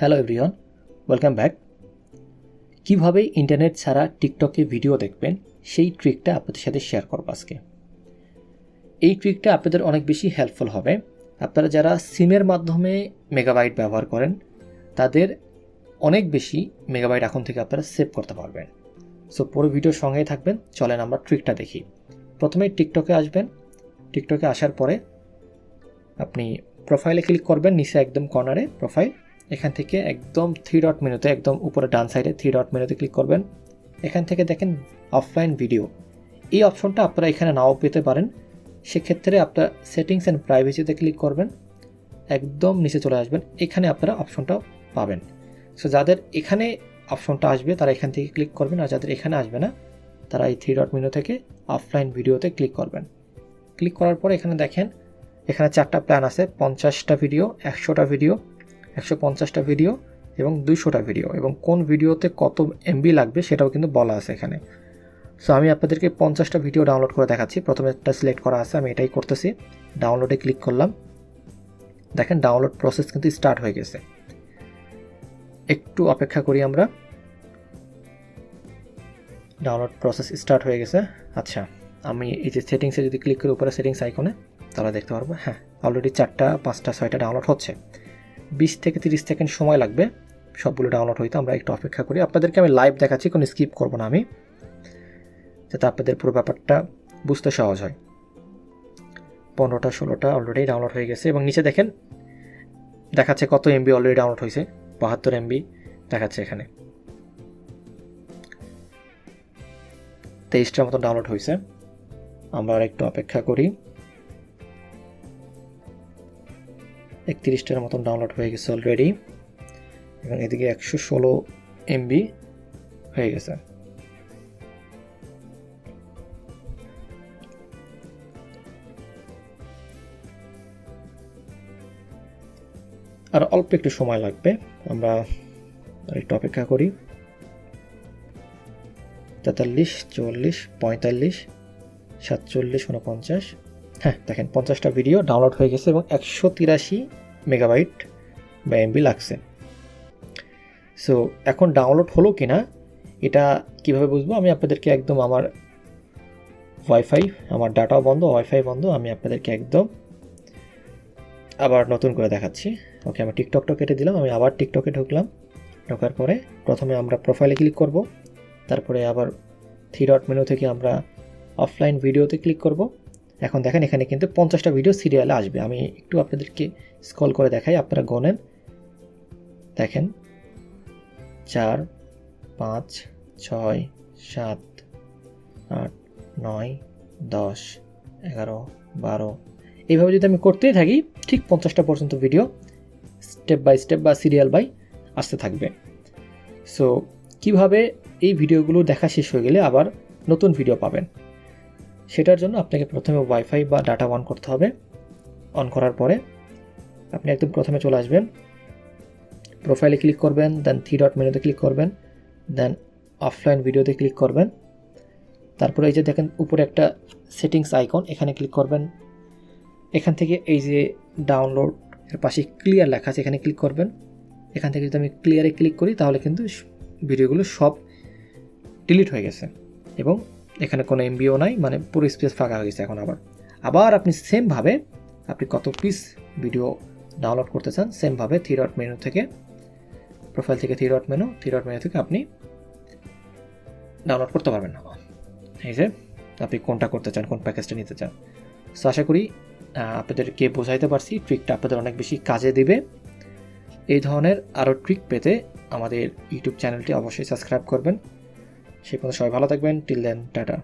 Hello everyone welcome back কীভাবে internet ছাড়া টিকটকে ভিডিও দেখবেন? সেই ট্রিকটা আপনাদের সাথে শেয়ার করব আজকে। এই ট্রিকটা আপনাদের অনেক বেশি হেল্পফুল হবে। আপনারা যারা সিমের মাধ্যমে মেগাবাইট ব্যবহার করেন, তাদের অনেক বেশি মেগাবাইট এখন থেকে আপনারা সেভ করতে পারবেন। সো পুরো ভিডিওর সঙ্গেই থাকবেন। চলেন আমরা ট্রিকটা দেখি। প্রথমে টিকটকে আসবেন। টিকটকে আসার পরে আপনি প্রোফাইলে ক্লিক করবেন, নিচে একদম কর্নারে প্রোফাইল এখান থেকে একদম থ্রি ডট মেনুতে একদম উপরে ডান সাইডে থ্রি ডট মেনুতে ক্লিক করবেন। এখান থেকে দেখেন অফলাইন ভিডিও এই অপশনটা আপনারা এখানে নাও পেতে পারেন। সেক্ষেত্রে আপনার সেটিংস অ্যান্ড প্রাইভেসিতে ক্লিক করবেন। একদম নিচে চলে আসবেন। এখানে আপনারা অপশনটা পাবেন। সো যাদের এখানে অপশনটা আসবে, তারা এখান থেকে ক্লিক করবেন। আর যাদের এখানে আসবে না, তারা এই থ্রি ডট মেনু থেকে অফলাইন ভিডিওতে ক্লিক করবেন। ক্লিক করার পর এখানে দেখেন, এখানে চারটা প্ল্যান আছে। পঞ্চাশটা ভিডিও একশোটা ভিডিও একশো পঞ্চাশটা ভিডিও এবং দুইশোটা ভিডিও এবং কোন ভিডিওতে কত এমবি লাগবে সেটাও কিন্তু বলা আছে এখানে। সো আমি আপনাদেরকে পঞ্চাশটা ভিডিও ডাউনলোড করে দেখাচ্ছি। প্রথমে একটা সিলেক্ট করা আছে, আমি এটাই করতেছি। ডাউনলোডে ক্লিক করলাম। দেখেন ডাউনলোড প্রসেস কিন্তু স্টার্ট হয়ে গেছে। একটু অপেক্ষা করি আমরা। ডাউনলোড প্রসেস স্টার্ট হয়ে গেছে। আচ্ছা আমি এই যে সেটিংসে যদি ক্লিক করি উপরে সেটিংস আইকনে তাহলে দেখতে পারব হ্যাঁ অলরেডি চারটা, পাঁচটা, ছয়টা ডাউনলোড হচ্ছে। বিশ থেকে তিরিশ সেকেন্ড সময় লাগবে সবগুলো ডাউনলোড হইতে। আমরা একটু অপেক্ষা করি। আপনাদেরকে আমি লাইভ দেখাচ্ছি, কোনো স্কিপ করব না আমি। যাতে আপনাদের পুরো ব্যাপারটা বুঝতে সহজ হয়। পনেরোটা, ষোলোটা অলরেডি ডাউনলোড হয়ে গেছে এবং নিচে দেখেন, দেখাচ্ছে কত এমবি অলরেডি ডাউনলোড হয়েছে। বাহাত্তর এমবি দেখাচ্ছে এখানে। তেইশটার মতো ডাউনলোড হয়েছে। আমরা আর একটু অপেক্ষা করি। একত্রিশটার মতন ডাউনলোড হয়ে গেছে অলরেডি এবং এদিকে একশো ষোলো এমবি হয়ে গেছে। আর অল্প একটু সময় লাগবে, আমরা একটু অপেক্ষা করি। তেতাল্লিশ, চুয়াল্লিশ, পঁয়তাল্লিশ, সাতচল্লিশ উনপঞ্চাশ হ্যাঁ দেখেন, পঞ্চাশটা ভিডিও ডাউনলোড হয়ে গেছে এবং একশো তিরাশি মেগাবাইট বা এমবি লাগছে। সো এখন ডাউনলোড হলো কি না এটা কীভাবে বুঝব? আমি আপনাদেরকে একদম আমার ওয়াইফাই আমার ডাটাও বন্ধ ওয়াইফাই বন্ধ, আমি আপনাদেরকে একদম আবার নতুন করে দেখাচ্ছি। ওকে আমি টিকটকটা কেটে দিলাম, আমি আবার টিকটকে ঢুকলাম। ঢোকার পরে প্রথমে আমরা প্রোফাইলে ক্লিক করব, তারপরে আবার থ্রি ডট মেনু থেকে আমরা অফলাইন ভিডিওতে ক্লিক করব। এখন দেখেন এখানে কিন্তু পঞ্চাশটা ভিডিও সিরিয়ালে আসবে। আমি একটু আপনাদেরকে স্কল করে দেখাই, আপনারা গনেন দেখেন, চার, পাঁচ, ছয়, সাত, আট, নয়, দশ, এগারো, বারো। এইভাবে যদি আমি করতেই থাকি, ঠিক পঞ্চাশটা পর্যন্ত ভিডিও স্টেপ বাই স্টেপ বা সিরিয়াল বাই আসতে থাকবে। সো কীভাবে এই ভিডিওগুলো দেখা শেষ হয়ে গেলে আবার নতুন ভিডিও পাবেন? সেটার জন্য আপনাকে প্রথমে ওয়াইফাই বা ডাটা অন করতে হবে। অন করার পরে আপনি একদম প্রথমে চলে আসবেন। প্রোফাইলে ক্লিক করবেন দেন থ্রি ডট মেনুতে ক্লিক করবেন দেন অফলাইন ভিডিওতে ক্লিক করবেন। তারপরে এই যে দেখেন উপরে একটা সেটিংস আইকন এখানে ক্লিক করবেন। এখান থেকে এই যে ডাউনলোড এর পাশে ক্লিয়ার লেখা আছে, এখানে ক্লিক করবেন। এখান থেকে যদি আমি ক্লিয়ারে ক্লিক করি, তাহলে কিন্তু ভিডিওগুলো সব ডিলিট হয়ে গেছে। এবং এখানে কোনো এমবিও নাই মানে পুরো স্পেস ফাঁকা হয়ে গেছে এখন আবার। আবার আপনি সেমভাবে আপনি কত পিস ভিডিও ডাউনলোড করতে চান সেমভাবে থ্রি ডট মেনু থেকে প্রোফাইল থেকে three dot menu three dot menu থেকে আপনি ডাউনলোড করতে পারবেন না। এই যে, আপনি কোনটা করতে চান, কোন প্যাকেজটা নিতে চান। সো আশা করি আপনাদেরকে বোঝাইতে পারছি ট্রিকটা আপনাদের অনেক বেশি কাজে দেবে। এই ধরনের আরও ট্রিক পেতে আমাদের ইউটিউব চ্যানেলটি অবশ্যই সাবস্ক্রাইব করবেন। সে পর্যন্ত সবাই ভালো থাকবেন। Till then tata.